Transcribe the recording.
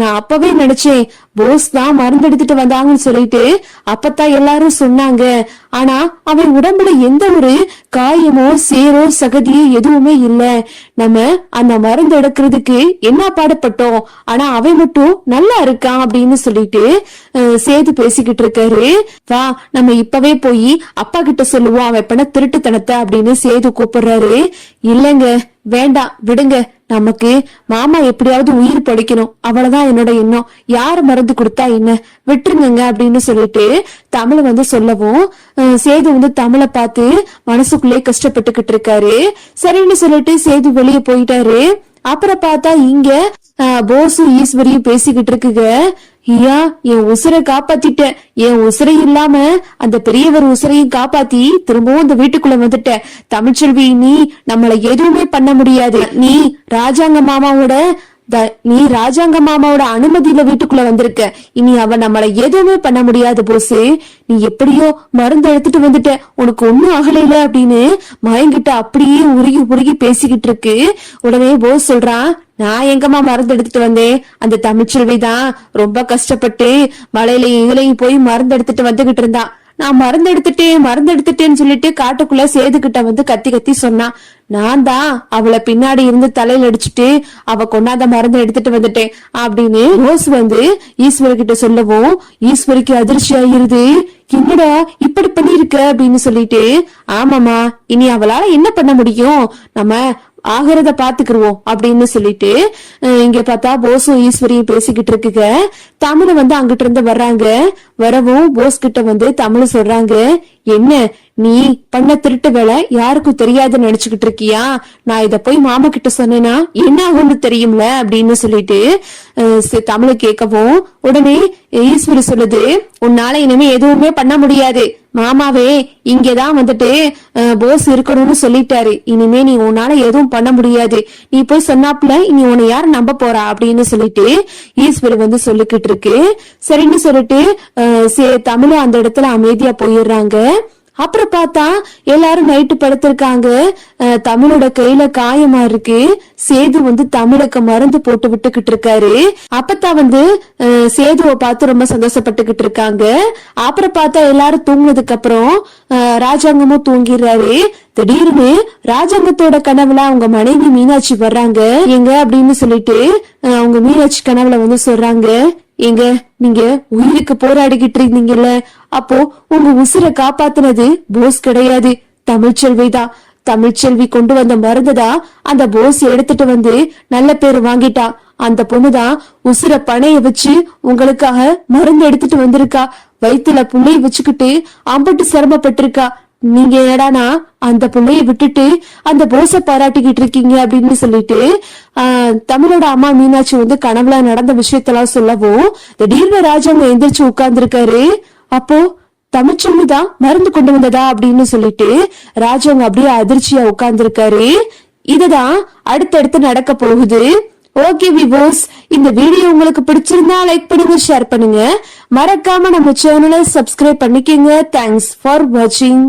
நான் அப்பவே நினைச்சேன் போஸ் தான் மருந்து எடுத்துட்டு வந்தாங்கன்னு சொல்லிட்டு அப்பத்தான் எல்லாரும் சொன்னாங்க. ஆனா அவன் உடம்புல எந்த ஒரு காயமோ சேரோ சகதியோ எதுவுமே இல்ல. நம்ம அந்த மருந்து எடுக்கிறதுக்கு என்ன பாடுபட்டோம்? ஆனா அவன் மட்டும் நல்லா இருக்கான் அப்படின்னு சொல்லிட்டு அஹ், சேது பேசிக்கிட்டு இருக்காரு. வா நம்ம இப்பவே போய் அப்பா கிட்ட சொல்லுவோம் அவன் பண்ண திருட்டுத்தனத்தை அப்படின்னு சேது கூப்பிடுறாரு. இல்லங்க வேண்டாம் விடுங்க. நமக்கு மாமா எப்படியாவது உயிர் படிக்கணும். அவ்வளவுதான் என்னோட எண்ணம். யார் மருந்து கொடுத்தா என்ன? விட்டுருங்க அப்படின்னு சொல்லிட்டு தமிழ் வந்து சொல்லவும் சேது வந்து தமிழை பார்த்து மனசுக்குள்ளே கஷ்டப்பட்டுக்கிட்டு இருக்காரு. சரின்னு சொல்லிட்டு சேது வெளியே போயிட்டாரு. அப்புறம் பார்த்தா இங்க அஹ், போஸும் ஈஸ்வரியும் பேசிக்கிட்டு இருக்குங்க. ஐயா என் உசுரை காப்பாத்திட்டேன். என் உசுரை இல்லாம அந்த பெரியவர் உசுரையும் காப்பாத்தி திரும்பவும் அந்த வீட்டுக்குள்ள வந்துட்ட தமிழ்ச்செல்வி நீ நம்மள எதுவுமே பண்ண முடியாது. நீ ராஜாங்க மாமாவோட நீ ராஜாங்க மாமாவோட அனுமதியில வீட்டுக்குள்ள வந்திருக்க. இனி அவ நம்மள எதுவுமே பண்ண முடியாது போசு நீ எப்படியோ மருந்து எடுத்துட்டு வந்துட்ட. உனக்கு ஒண்ணும் ஆகலையில அப்படின்னு மயங்கிட்ட அப்படியே உருகி உருகி பேசிக்கிட்டு இருக்கு. உடனே போஸ் சொல்றான் நான் எங்கம்மா மருந்து எடுத்துட்டு வந்தேன்? அந்த தமிழ்ச்செல்வி தான் ரொம்ப கஷ்டப்பட்டு மலையிலையும் இதுலயும் போய் மருந்து எடுத்துட்டு வந்துகிட்டு இருந்தான் நான் மருந்து எடுத்துட்டேன் மருந்து எடுத்துட்டேன்னு சொல்லிட்டு காட்டுக்குள்ள சேதுகிட்ட வந்து கத்தி கத்தி சொன்னான் நான் தான் அவளை பின்னாடி இருந்து தலையில அடிச்சுட்டு அவ கொண்டாந்த மருந்து எடுத்துட்டு வந்துட்டேன். அப்படின்னு ரோஸ் வந்து ஈஸ்வரி கிட்ட சொல்லவும் ஈஸ்வரிக்கு அதிர்ச்சி ஆயிருது என்னடா இப்படி பண்ணிருக்க அப்படின்னு சொல்லிட்டு ஆமாமா இனி அவளால என்ன பண்ண முடியும்? நம்ம ஆகிறத பாத்துக்கிருவோம் அப்படின்னு சொல்லிட்டு இங்க பார்த்தா போஸும் ஈஸ்வரியும் பேசிக்கிட்டு இருக்குங்க. தமிழ வந்து அங்கிட்ட இருந்து வர்றாங்க. வரவும் போஸ் கிட்ட வந்து தமிழ் சொல்றாங்க. என்ன நீ பண்ண திருட்டு வேலை யாருக்கும் தெரியாதுன்னு நினைச்சுக்கிட்டு இருக்கியா? நான் இத போய் மாமா கிட்ட சொன்னேன்னா என்ன ஆகும்னு தெரியும்ல அப்படின்னு சொல்லிட்டு அஹ், தமிழ கேட்கவும் உடனே ஈஸ்வரி சொல்லுது உன்னால இனிமே எதுவுமே பண்ண முடியாது. மாமாவே இங்கதான் வந்துட்டு போஸ் இருக்கணும்னு சொல்லிட்டாரு. இனிமே நீ உன்னால எதுவும் பண்ண முடியாது. நீ போய் சொன்னாப்ல இனி உன்னை யார் நம்ப போறா? அப்படின்னு சொல்லிட்டு ஈஸ்வரி வந்து சொல்லிக்கிட்டு இருக்கு. சரின்னு சொல்லிட்டு தமிழ தமிழும் அந்த இடத்துல அமைதியா போயிடுறாங்க. அப்புறம் பார்த்தா எல்லாரும் நைட்டு படுத்திருக்காங்க. தமிழோட கையில காயமா இருக்கு. சேது வந்து தமிழுக்கு மருந்து போட்டு விட்டுக்கிட்டு இருக்காரு. அப்பத்தான் வந்து சேதுவை பார்த்து ரொம்ப சந்தோஷப்பட்டுக்கிட்டு இருக்காங்க. அப்புறம் பார்த்தா எல்லாரும் தூங்குனதுக்கு அப்புறம் அஹ், ராஜாங்கமும் தூங்கிடுறாரு. திடீர்னு ராஜாங்கத்தோட கனவுல அவங்க மனைவி மீனாட்சி வர்றாங்க. எங்க அப்படின்னு சொல்லிட்டு அஹ், அவங்க மீனாட்சி கனவுல வந்து சொல்றாங்க. ஏங்க நீங்க உயிருக்கு போராடிக்கிட்டு இருந்தீங்கல்ல? அப்போ உங்க உசுரை காப்பாத்துனது போஸ் கிடையாது. தமிழ்ச்செல்வி தான். தமிழ்ச்செல்வி கொண்டு வந்த மருந்துதான் அந்த போஸ் எடுத்துட்டு வந்து நல்ல பேர் வாங்கிட்டா. அந்த பொண்ணுதான் உசுர பணைய வச்சு உங்களுக்காக மருந்து எடுத்துட்டு வந்திருக்கா. வயித்துல புள்ளைய வச்சுக்கிட்டு அம்பட்டு சிரமப்பட்டிருக்கா. நீங்க என்னடானா அந்த பிள்ளைய விட்டுட்டு அந்த போஸ பாராட்டிக்கிட்டு இருக்கீங்க அப்படின்னு சொல்லிட்டு ஆஹ், தமிழோட அம்மா மீனாட்சி வந்து கனவுல நடந்த விஷயத்தெல்லாம் சொல்லவும் திடீர்னு ராஜாங்க எந்திரிச்சு உட்கார்ந்துருக்காரு. அப்போ தமிழ்ச்செல்வி தான் மருந்து கொண்டு வந்ததா? அப்படின்னு சொல்லிட்டு ராஜாங்க அப்படியே அதிர்ச்சியா உட்கார்ந்துருக்காரு. இதுதான் அடுத்தடுத்து நடக்க போகுது. ஓகே விவோஸ் இந்த வீடியோ உங்களுக்கு பிடிச்சிருந்தா லைக் பண்ணுங்க ஷேர் பண்ணுங்க. மறக்காம நம்ம சேனலை சப்ஸ்கிரைப் பண்ணிக்கங்க. தேங்க்ஸ் ஃபார் வாட்சிங்